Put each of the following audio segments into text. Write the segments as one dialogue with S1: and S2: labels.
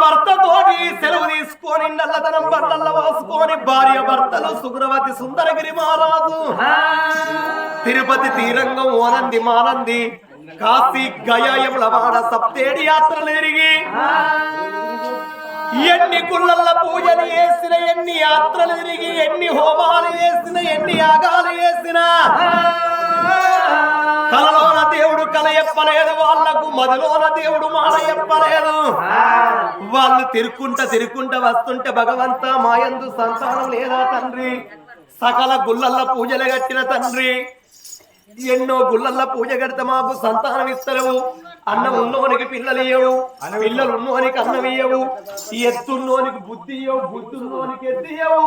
S1: భర్తతోటి సెలవు తీసుకొని నల్లదనం బట్టల వాసుకొని భార్య భర్తలు సుగుణవతి సుందరగిరి మహారాజు. తిరుపతి తీరంగం ఓనంది మానంది కాశీ గయాయములవాడ సప్తేడి యాత్రలు తిరిగి ఎన్ని గుళ్ళల్ల పూజలు చేసిన ఎన్ని యాత్రలు తిరిగి ఎన్ని హోమాలు చేసిన ఎన్ని యాగాలు చేసిన. కలలోన దేవుడు కల చెప్పలేదు వాళ్ళకు మదిలోన దేవుడు మాల చెప్పలేదు వాళ్ళు తిరుక్కుంట తిరుక్కుంట వస్తుంటే భగవంత మాయందు సంతానం లేదా తండ్రి? సకల గుళ్ళల్ల పూజలు కట్టిన తండ్రి. ఎన్నో గుళ్ళల్ల పూజ కడితే మాకు సంతానం ఇస్తలేవు. అన్నం ఉన్నోనికి పిల్లలు ఇయ్యవు పిల్లలు ఉన్నోనికి అన్నం ఇయ్యవు ఎత్తున్నోనికి బుద్ధి ఇయ్యవు బుద్ధి ఉన్నోనికి ఎత్తి ఇయ్యవు.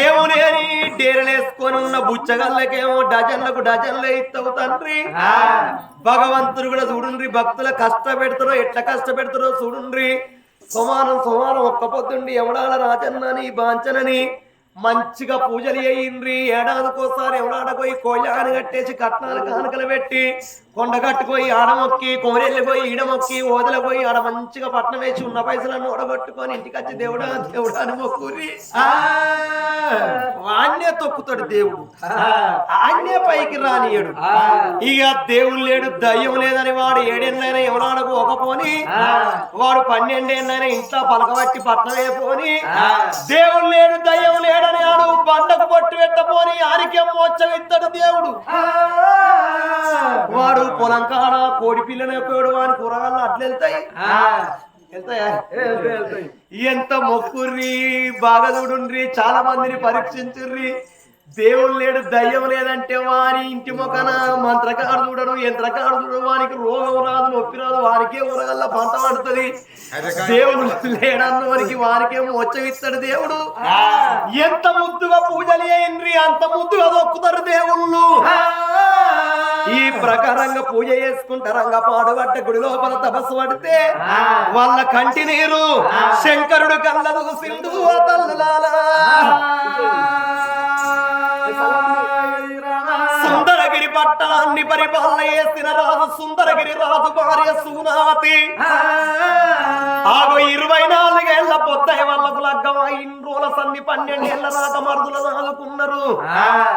S1: ఏమో లేని డేరలేసుకొని ఉన్న బుచ్చగల్లకేమో డజన్లకు డజన్లే ఇస్తావు తండ్రి. భగవంతుడు కూడా చూడుండ్రి భక్తుల కష్టపెడతారో ఎట్లా కష్టపెడతారో చూడుండ్రి. సోమానం సోమానం ఒక్క పొద్దుండి ఎవడాల రాజన్నని బాంచనని మంచిగా పూజలు చేయిండ్రి. ఏడాదికోసారి ఎవడాడ పోయి కోళ్ళాన్ని కట్టేసి కట్నాలు కానుకలు పెట్టి కొండ కట్టుపోయి ఆడమొక్కి కోరెళ్ళి పోయి ఈడమొక్కి ఓదల పోయి ఆడ మంచిగా పట్నం వేసి ఉన్న పైసలను ఓడగొట్టుకొని ఇంటికి వచ్చి దేవుడా దేవుడా అని మొక్కురి వాణ్ణే తొక్కుతాడు దేవుడు. ఆన్నే పైకి రానియడు ఇక దేవుడు లేడు దయ్యం లేదని వాడు ఏడెన్నైనా ఎవడాడకు పోని వాడు పన్నెండేళ్ళైనా ఇంట్లో పలకబట్టి పట్నం పోని దేవుడు లేడు దయ్యం లేడని ఆడు బండకు పొట్టు పెట్టపోని ఆరికే మోచ్చం ఇస్తాడు దేవుడు. వాడు పొలం కాడ కోడి పిల్లని ఎప్పుడు వాని కూరగాయలు అట్లా వెళ్తాయి వెళ్తాయా. ఎంత మొక్కుర్రి బాగా చూడుండ్రి చాలా మందిని పరీక్షించుర్రి. దేవుడు లేడు దయ్యం లేదంటే వాని ఇంటి మొక్కన మంత్రకాడు చూడడు యంత్రకాడు చూడడు వానికి రోగం రాదు నొప్పి రాదు వానికే ఊరగల్ల పంట పడుతుంది. దేవుడు లేడన్న వానికి వానికే మోచ్చవిస్తాడు దేవుడు. ఎంత ముద్దుగా పూజలు చేయండి అంత ముద్దుగా దొక్కుతారు దేవుళ్ళు. ఈ ప్రకారంగా పూజ చేసుకుంటారంగా పాడుబడ్డ గుడి లోపల తపస్సు పడితే వాళ్ళ కంటి నీరు శంకరుడు కళ్ళదు సింధు సుందరగిరి పట్టణాన్ని పరిపాలన చేసిన రాజు సుందరగిరి రాజు భార్య సునాతి ఆగో ఇరవై నాలుగేళ్ళ పొద్దయ్య వాళ్ళకు లగ్గం ఇన్ని రోజుల సంధి పన్నెండేళ్ళ దాకా మరుదుల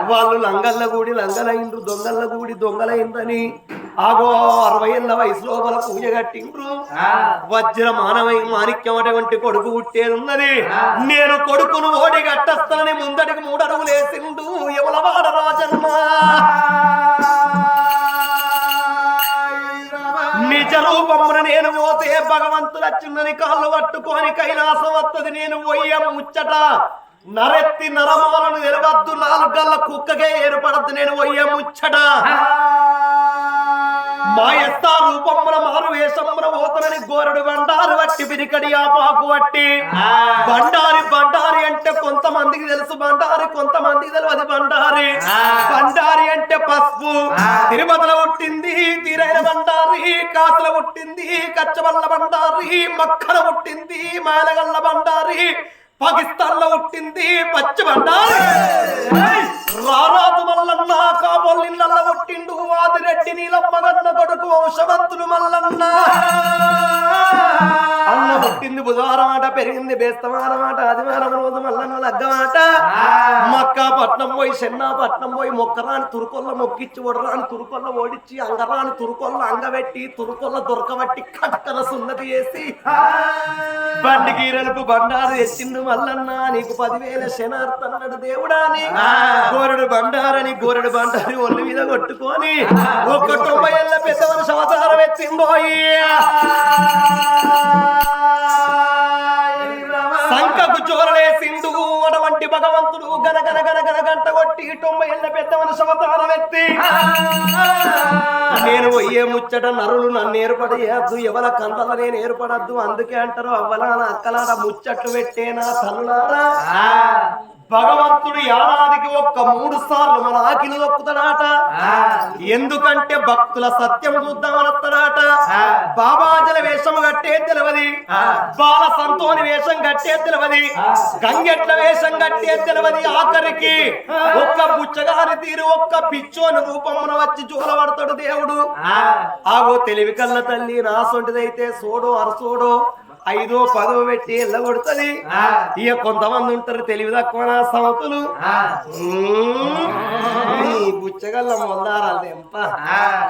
S1: వాళ్ళు లంగల్ల గూడి లంగలైండ్రు దొంగల్ల గూడి దొంగలైందని ఆగో అరవై ఏళ్ళ వయసులో వాళ్ళ పూజ కట్టిండ్రు. వజ్ర మానవై మాణిక్యం అటువంటి కొడుకు పుట్టేదున్నది నేను కొడుకును ఓడి కట్టస్తానని ముందడికి మూడు అడుగులు వేసిండు ఎవలవాడ రాజన్న నిజ రూపమున నేను పోతే భగవంతుడు వచ్చిందని కాళ్ళు పట్టుకొని కైలాసం వస్తుంది నేను పోయే ముచ్చట. నరెత్తి నరమాలను నాలుగు నాలుగల్ల కుక్కగే ఏర్పడద్దు. నేను పోయే ముచ్చట. మాయస్తా రూపమున మారు వేషమున పోతనని గోరడు బండారు వట్టి పిరికడి ఆపాకు వట్టి. బండారి బండారి అంటే కొంతమందికి తెలుసు. బండారి కొంతమందికి తెలియదు బండారి. బండారి అంటే పసుపు. తిరుపతిలో పుట్టింది తీరైన బండారి కాసుల పుట్టింది కచ్చబల్ల బండారి మక్కల పుట్టింది మాయలగల్ల బండారి. పాకిస్తాన్లో పుట్టింది పచ్చి రారాజు మల్లన్న కాబోళ్ళిళ్ళ పుట్టిండు వాదిరెడ్డి నీలమ్మ కొడుకు వంశవంతులు మల్లన్న. పుట్టింది బుధవారం ఆట పెరిగింది బేస్తవారం ఆట ఆదివారం రోజు మల్లన్న లగ్గమాట మక్క పట్నం పోయి చెన్నా పట్నం పోయి మొక్కరాని తురుకొల్ల మొక్కిచ్చి ఒడరాని తురుకొల్ల ఓడిచ్చి అంగరాని తురుకొల్ల అంగబెట్టి తురుకొల్ల దొరకబట్టి కట్టల సున్నతి చేసి బండి గీరలకు బండారు తెచ్చిండు మల్లన్న నీకు పదివేల శనార్థన్నాడు దేవుడా అని. గోరెడు బండారని గోరెడు బండారి ఒళ్ళు మీద కొట్టుకొని ఒక్క తొంభై ఏళ్ళ పెద్ద మనిషి అవతారం సంకకు చోరలేసిండు అటువంటి భగవంతుడు గన గన గన గన గంట కొట్టి తొంభై ఏళ్ళ పెద్ద మనిషి అవతారం ఎత్తి. నేను ముచ్చట నరులు నన్ను ఏర్పడేయద్దు ఎవల కందల నేను ఏర్పడద్దు అందుకే అంటారు అవ్వలాన అక్కలాడ ముచ్చట్లు పెట్టేనా తల్లులారా. భగవంతుడు ఏడాదికి ఒక్క మూడు సార్లు మన ఆకిలి దొక్కుతాడాట ఎందుకంటే భక్తుల సత్యం చూద్దామనొస్తాడాట బాబాజల వేషం కట్టే తెలియదు బాల సంతోని వేషం కట్టే తెలియదు గంగెట్ల వేషం కట్టే తెలియదు ఆఖరికి. ఒక్క బుచ్చగాని తీరు ఒక్క పిచ్చోని రూపమున వచ్చి చూలబడతాడు దేవుడు. ఆగో తెలివి కళ్ళ తల్లి నాసొంటిదైతే సోడో అరసోడో. ఐదో పదో పెట్టి ఎల్లగొడుతుంది ఇక కొంతమంది ఉంటారు తెలివి తక్కువ సమతులు. బుచ్చగల్ల మొల్లారాలు ఎంప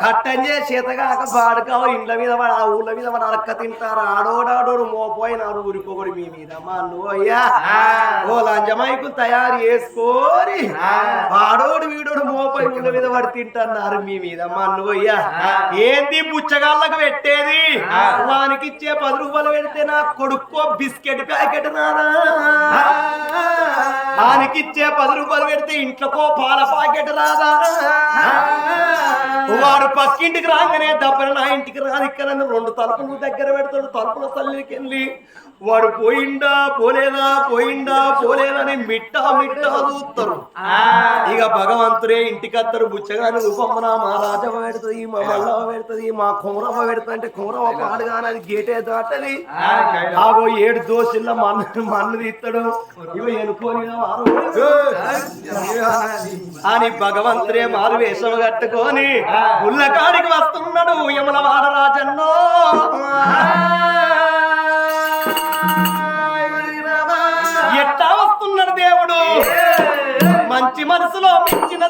S1: కట్టంజే చేతగాక బాడుకావ ఇండ్ల మీద పడ ఆ ఊళ్ళ మీద పడ అడక్క తింటారు. ఆడోడాడోడు మోపోయినారు ఊరికొకడు మీ మీద. మా నువ్వు అయ్యా. ఓ లంజమైకు తయారు చేసుకోరి వాడోడు వీడోడు మోపై ఊళ్ళ మీద పడి తింటున్నారు మీ మీద. మా నువ్వు అయ్యా. ఏంది బుచ్చగాళ్ళకు పెట్టేది? వానికి ఇచ్చే పది రూపాయలు పెడితే నా కొడుకో బిస్కెట్ ప్యాకెట్ నానా. వానికి ఇచ్చే పది రూపాయలు పెడితే ఇంట్లోకో పాల ప్యాకెట్ రాదా? వాడు పక్కింటికి రాగానే దెబ్బలు నా ఇంటికి రాదు ఇక్కడ రెండు తలుపులు దగ్గర పెడతాడు తలుపుల తల్లికి వెళ్ళి వాడు పోయిండా పోలేదా పోయిండా పోలేదని మిట్టా మిట్టా చూస్తారు. ఇక భగవంతుడే ఇంటికి అత్తరు బుచ్చగాని రూపమ్మన మా రాజమ్మ పెడుతుంది మా మల్లమ్మ పెడుతుంది మా కుమరమ్మ పెడుతుంది అంటే కుమరమ్మ పాడుగాని అది గేటే దాటది. ఆగో ఏడు దోషుల మన్ను మన్ను తీస్తాడు ఇవ ఎనుకోని అని భగవంతుడే మారు వేషం కట్టుకొని ఉల్లకాడికి వస్తున్నాడు యమల వాడరాజన్నో ఎట్టా వస్తున్నాడు దేవుడు? మంచి మనసులో మించిన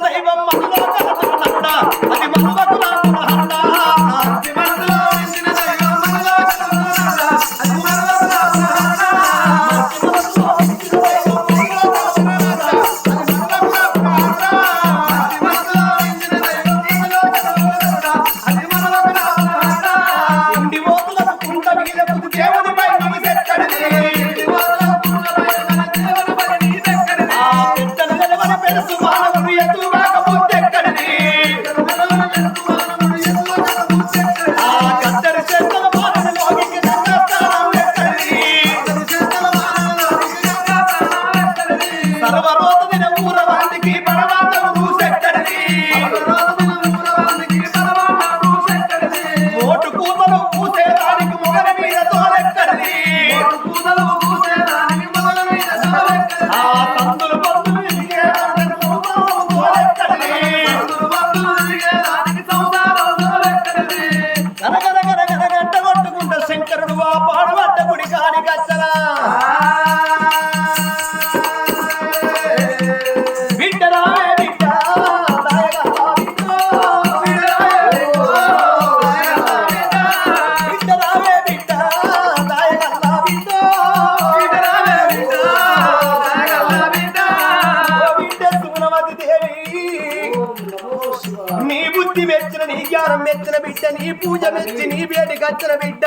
S1: బుద్ధి మెచ్చిన బిడ్డ నీ పూజ మెచ్చి నీ బేటికి వచ్చిన బిడ్డ.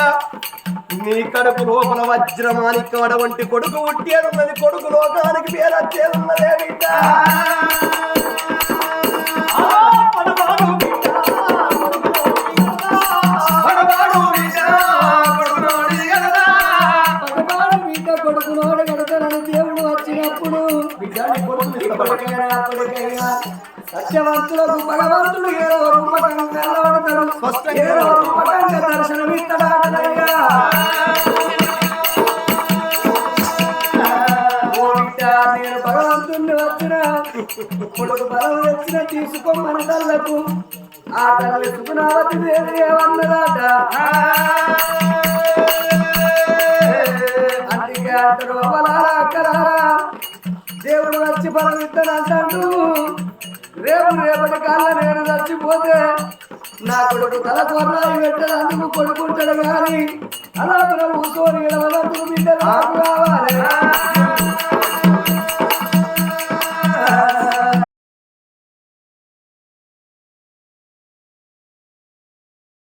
S1: నీ కడుపు లోపల వజ్రమానిక వడ వంటి కొడుకు ఉట్టేదున్నది కొడుకు లోకానికి పేరచ్చేదున్నదే బిడ్డ. బిడ్డ, బిడ్డ,
S2: బిడ్డ దేవుడు వచ్చినప్పుడు.
S1: ఇష్టపడకైనా అప్పటికైనా
S2: సత్యవంతులకు భగవంతుడు ఏదో కనబడతాడు
S1: స్పష్టంగా
S2: ఏదో రూపకంగా దర్శనమిస్తాడాటయ్యా నేను భగవంతుణ్ణి వచ్చిన కొడుకు బలం వచ్చిన తీసుకోమని తల్లకు. ఆ తల్లి సుగుణావతి దేవి ఏమన్నదాట? అందుకే అంటారు అవ్వలారా అక్కలారా? దేవుడు వచ్చి బలం ఇస్తానంటాడు రేపు రేపటి కాళ్ళ నేను చచ్చిపోతే నా కొడుకు తల కొర్రాయి పెట్టడానికి కొడుకుంటాడు కానీ అలా కూర్చొని బిడ్డ నాకు కావాలి